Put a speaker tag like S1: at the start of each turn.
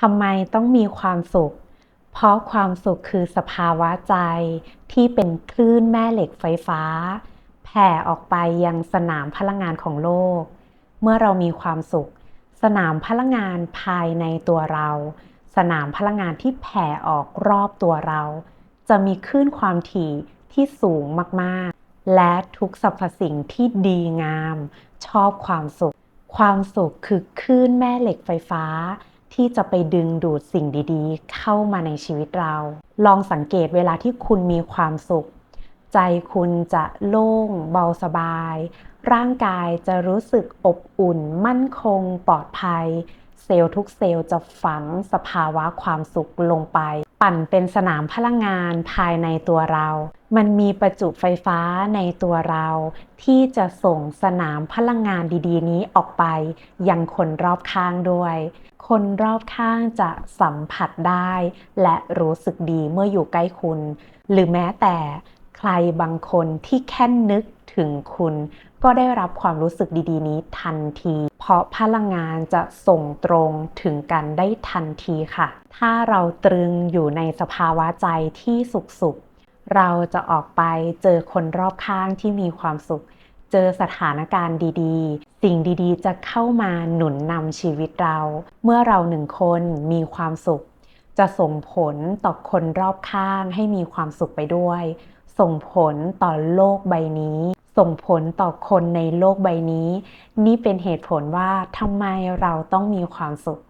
S1: ทำไมต้องมีความสุข เพราะความสุขคือสภาวะใจที่เป็นคลื่นแม่เหล็กไฟฟ้า แผ่ออกไปยังสนามพลังงานของโลก เมื่อเรามีความสุข สนามพลังงานภายในตัวเรา สนามพลังงานที่แผ่ออกรอบตัวเรา จะมีคลื่นความถี่ที่สูงมากๆ และทุกสรรพสิ่งที่ดีงาม ชอบความสุข ความสุขคือคลื่นแม่เหล็กไฟฟ้า ที่จะไปดึงดูดสิ่งดีๆ เข้ามาในชีวิตเรา ลองสังเกตเวลาที่คุณมีความสุข ใจคุณจะโล่ง เบาสบาย ร่างกายจะรู้สึกอบอุ่น มั่นคง ปลอดภัย เซลล์ทุกเซลล์จะฝังสภาวะความสุขลงไป ปั่นเป็นสนามพลังงานภายในตัวเรา มันมีประจุไฟฟ้าในตัวเรา ที่จะส่งสนามพลังงานดีๆ นี้ออกไป ยังคนรอบข้างด้วย คนรอบข้างจะสัมผัสได้ และรู้สึกดีเมื่ออยู่ใกล้คุณ หรือแม้แต่ใครบางคนที่แค่นึกถึงคุณ ก็ได้รับความรู้สึกดีๆ นี้ทันที ราะพลังงานจะส่งตรงถึงกันได้ทันทีค่ะ ถ้าเราตรึงอยู่ในสภาวะใจที่สุขสุข เราจะออกไปเจอคนรอบข้างที่มีความสุข เจอสถานการณ์ดีๆ สิ่งดีๆ จะเข้ามาหนุนนำชีวิตเรา เมื่อเราหนึ่งคนมีความสุข จะส่งผลต่อคนรอบข้างให้มีความสุขไปด้วย ส่งผลต่อโลกใบนี้ ส่งผลต่อคนในโลกใบนี้ นี่เป็นเหตุผลว่าทำไมเราต้องมีความสุข